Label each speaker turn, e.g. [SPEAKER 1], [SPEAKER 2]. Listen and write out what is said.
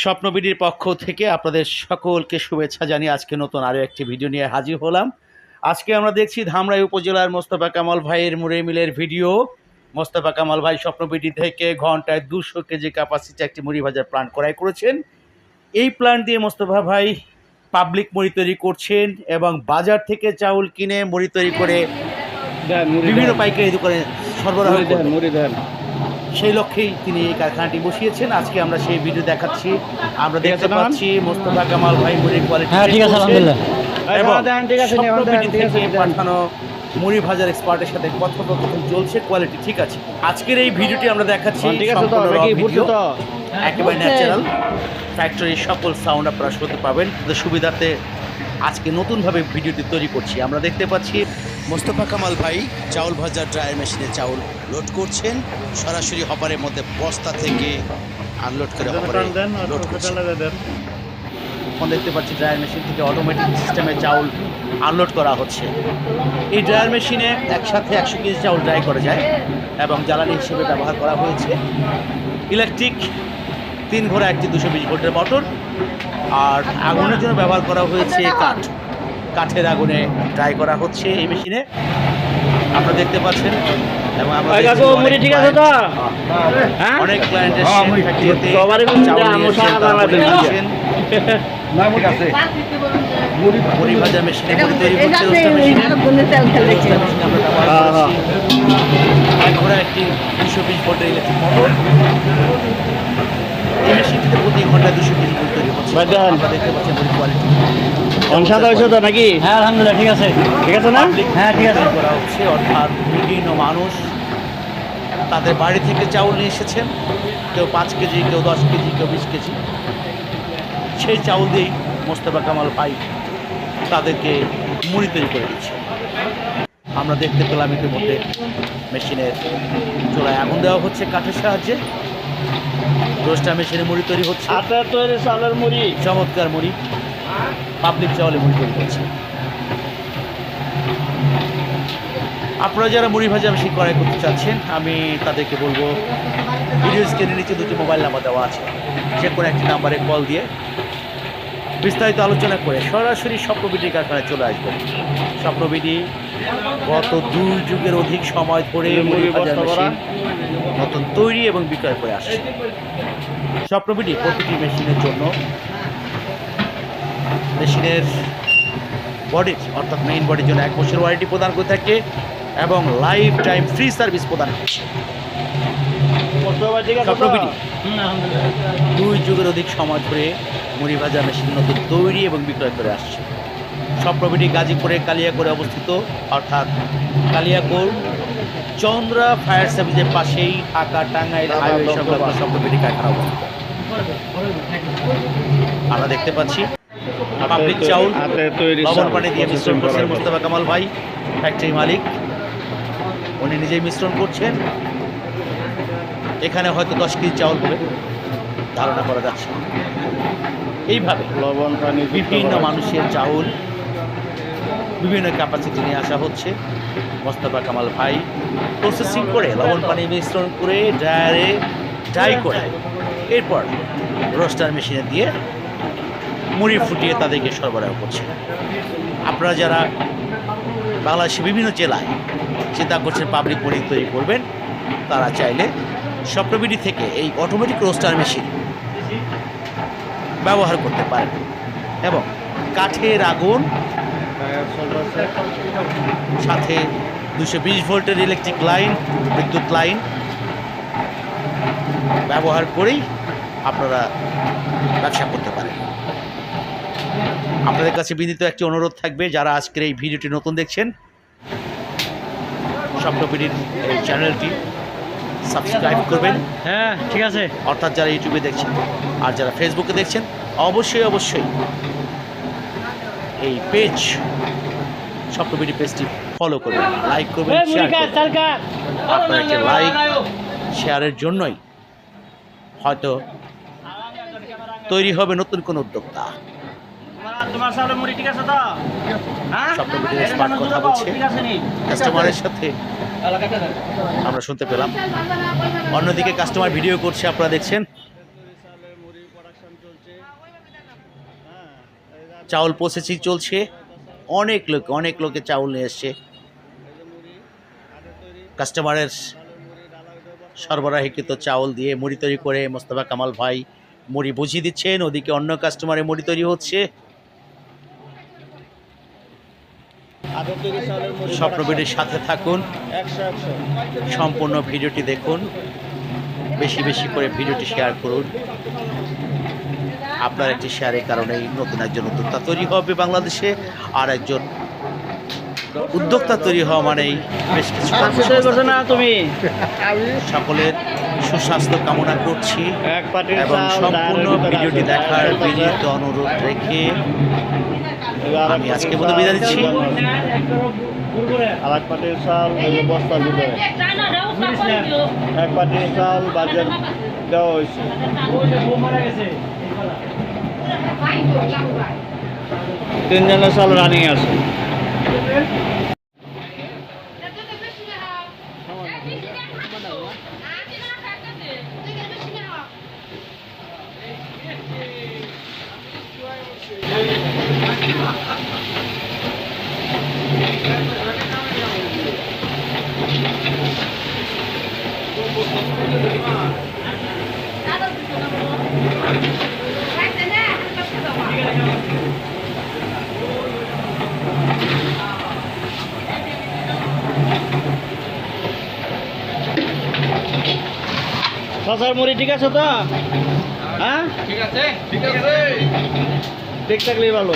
[SPEAKER 1] স্বপ্নবিডির পক্ষ থেকে আপনাদের সকলকে শুভেচ্ছা জানিয়ে আজকে নতুন আরও একটি ভিডিও নিয়ে হাজির হলাম। আজকে আমরা দেখছি ধামরাই উপজেলার মোস্তফা কামাল ভাইয়ের মুড়ে মিলের ভিডিও। মোস্তফা কামাল ভাই স্বপ্নবিডি থেকে ঘন্টায় দুশো কেজি ক্যাপাসিটি একটি মুড়ি ভাজার প্ল্যান্ট ক্রয় করেছেন। এই প্ল্যান্ট দিয়ে মোস্তফা ভাই পাবলিক মুড়ি তৈরি করছেন এবং বাজার থেকে চাউল কিনে মুড়ি তৈরি করে বিভিন্ন পাইকারি দোকানে সরবরাহ
[SPEAKER 2] মুড়ি দেন।
[SPEAKER 1] সেই লক্ষ্যেই তিনি এই কারখানাটি বসিয়েছেন। আজকে আমরা সেই ভিডিও দেখাচ্ছি। আমরা দেখতে পাচ্ছি মোস্তফা কামাল ভাই মুড়ির কোয়ালিটি
[SPEAKER 3] হ্যাঁ,
[SPEAKER 2] দেন।
[SPEAKER 1] পাঠানো মুড়ি ভাজার এক্সপার্টের সাথে কথোপকথন চলছে কোয়ালিটি ঠিক আছে। আজকের এই ভিডিওটি আমরা দেখাচ্ছি একেবারে ন্যাচারাল ফ্যাক্টরির সকল সাউন্ড আপনারা শুনতে পাবেন। সুবিধাতে আজকে নতুনভাবে ভিডিওটি তৈরি করছি। আমরা দেখতে পাচ্ছি মোস্তফা কামাল ভাই চাউল ভাজার ড্রায়ার মেশিনে চাউল লোড করছেন। সরাসরি হপারের মধ্যে বস্তা থেকে আনলোড করে হপারে লোড করছেন। এখন দেখতে পাচ্ছি ড্রায়ার মেশিন থেকে অটোমেটিক সিস্টেমে চাউল আনলোড করা হচ্ছে। এই ড্রায়ার মেশিনে একসাথে একশো কেজি চাউল ড্রাই করা যায় এবং জ্বালানি হিসেবে ব্যবহার করা হয়েছে। ইলেকট্রিক তিন ঘোড়া একটি দুশো বিশ ভোল্টের মোটর আর আগুনের জন্য ব্যবহার করা হয়েছে কাঠ। কাঠের আগুনে ট্রাই করা হচ্ছে এই মেশিনে আপনারা দেখতে পাচ্ছেন এবং আমরা
[SPEAKER 2] এই
[SPEAKER 1] অনেক
[SPEAKER 2] মুড়ি ঠিক আছে তো?
[SPEAKER 1] client-
[SPEAKER 2] হ্যাঁ?
[SPEAKER 1] অনেক
[SPEAKER 2] হ্যাঁ, মুড়ি-
[SPEAKER 1] ভাজা মেশিনে মুড়ি তৈরি করছে মেশিনে মেশিনে
[SPEAKER 2] হ্যাঁ, হ্যাঁ।
[SPEAKER 1] একটি দুশো বিশ ভোল্টের ইলেকট্রিক মোটর
[SPEAKER 2] ভাই নাকি?
[SPEAKER 3] হ্যাঁ আলহামদুলিল্লাহ ঠিক আছে।
[SPEAKER 2] ঠিক আছে না?
[SPEAKER 3] হ্যাঁ ঠিক আছে।
[SPEAKER 1] করা হচ্ছে অর্থাৎ বিভিন্ন মানুষ তাদের বাড়ি থেকে চাউল নিয়ে এসেছেন। কেউ পাঁচ কেজি কেউ দশ কেজি কেউ বিশ কেজি। সেই চাউল দিয়েই মোস্তফা কামাল পাই তাদেরকে মুড়ি তৈরি করে দিচ্ছে। আমরা দেখতে পেলাম ইতিমধ্যে মেশিনের চোলায় আগুন দেওয়া হচ্ছে কাঠের সাহায্যে। রোস্টার মেশিনে মুড়ি তৈরি হচ্ছে।
[SPEAKER 2] আটার তৈরি চালের মুড়ি।
[SPEAKER 1] চমৎকার মুড়ি। পাবলিক চাউলে মুড়ি তৈরি করছে আপনারা যারা মুড়ি ভাজা বেশি ক্রয় করতে চাচ্ছেন আমি তাদেরকে বলব ভিডিও স্ক্রিনের নিচে দুটি মোবাইল নাম্বার দেওয়া আছে। যে কোনো একটি নাম্বারে কল দিয়ে বিস্তারিত আলোচনা করে সরাসরি স্বপ্নবিডি কারখানায় চলে আসবেন স্বপ্নবিডি গত দুই যুগের অধিক সময় ধরে
[SPEAKER 2] করা।
[SPEAKER 1] নতুন তৈরি এবং বিক্রয় করে আসছে। স্বপ্নবিডি প্রতিটি মেশিনের জন্য মেশিনের বডির অর্থাৎ মেইন বডির জন্য এক বছর ওয়ারেন্টি প্রদান করে থাকে এবং লাইফ টাইম ফ্রি সার্ভিস প্রদান
[SPEAKER 3] আলহামদুলিল্লাহ
[SPEAKER 1] দুই যুগের অধিক সময় ধরে মুড়ি ভাজা মেশিন নতুন তৈরি এবং বিক্রয় করে আসছে। স্বপ্নবিডি গাজীপুরে কালিয়াকোরে অবস্থিত অর্থাৎ কালিয়াকোর চন্দ্রা ফায়ার সার্ভিসের পাশেই ঢাকা টাঙ্গাইল হাইওয়ে সংলগ্ন কারখানা অবস্থিত। আমরা দেখতে পাচ্ছি পাবলিক চাউল লবণ পানি দিয়ে মিশ্রণ করছেন
[SPEAKER 2] করা
[SPEAKER 1] মোস্তফা কামাল ভাই ফ্যাক্টরি মালিক। উনি নিজেই মিশ্রণ করছেন। এখানে হয়তো দশ কেজি চাউল হবে। ধারণা করা যাচ্ছে এইভাবে
[SPEAKER 2] লবণ পানি
[SPEAKER 1] বিভিন্ন মানুষের চাউল বিভিন্ন ক্যাপাসিটি নিয়ে আসা হচ্ছে। মোস্তফা কামাল ভাই প্রসেসিং করে লবণ পানি মিশ্রণ করে ড্রায়ারে ড্রাই করে। এরপর রোস্টার মেশিনে দিয়ে মুড়ি ফুটিয়ে তাদেরকে সরবরাহ করছে। আপনারা যারা বাংলাদেশের বিভিন্ন জেলায় চিন্তা করছেন পাবলিক মুড়ি তৈরি করবেন তারা চাইলে স্বপ্নবিডি থেকে এই অটোমেটিক রোস্টার মেশিন ব্যবহার করতে পারেন এবং কাঠের আগুন। সাথে দুশো বিশ ভোল্টের ইলেকট্রিক লাইন বিদ্যুৎ লাইন ব্যবহার করেই আপনারা ব্যবসা করতে পারেন আপনাদের কাছে বিনীত একটি অনুরোধ থাকবে, যারা আজকের এই ভিডিওটি নতুন দেখছেন স্বপ্নপিডির এই চ্যানেলটি সাবস্ক্রাইব করবেন।
[SPEAKER 3] হ্যাঁ ঠিক আছে।
[SPEAKER 1] অর্থাৎ যারা ইউটিউবে দেখছেন আর যারা ফেসবুকে দেখছেন অবশ্যই অবশ্যই এই পেজ স্বপ্নবিডি পেজটি ফলো করবেন লাইক করবেন আপনার একটি লাইক শেয়ারের জন্যই হয়তো তৈরি হবে নতুন কোন উদ্যোক্তা।
[SPEAKER 3] হ্যাঁ?
[SPEAKER 1] কথা বলছে কাস্টমারের সাথে আমরা শুনতে পেলাম। অন্যদিকে কাস্টমার ভিডিও করছে, আপনারা দেখছেন। চাউল প্রসেসিং চলছে। অনেক লোক, অনেক লোকে চাউল নিয়ে এসছে। কাস্টমারের। সরবরাহকৃত চাউল দিয়ে মুড়ি তৈরি করে মোস্তফা কামাল ভাই মুড়ি বুঝিয়ে দিচ্ছেন। ওদিকে অন্য কাস্টমারে মুড়ি তৈরি হচ্ছে
[SPEAKER 2] হাতের তৈরি চালের মুড়ি
[SPEAKER 1] স্বপ্নবীরের সাথে থাকুন। সম্পূর্ণ ভিডিওটি দেখুন। বেশি বেশি করে ভিডিওটি শেয়ার করুন। আপনার একটি শেয়ারের কারণেই নতুন একজন উদ্যোক্তা তৈরি হবে বাংলাদেশে। আর একজন উদ্যোক্তা তৈরি হওয়া মানেই বেশ কিছু সকলের সুস্বাস্থ্য কামনা করছি এবং সম্পূর্ণ ভিডিওটি দেখার বিনীত অনুরোধ রেখে আমি আজকে মতো বিদায় দিচ্ছি।
[SPEAKER 2] আর এক পাটির চাল বস্তার ভিতরে এক পাটির চাল বাজার দেওয়া হয়েছে তিনজনের চাল রানিং আছে শশার মুড়ি ঠিক আছে তো? হ্যাঁ? ঠিক আছে ঠিক আছে। ঠিক থাকলেই ভালো।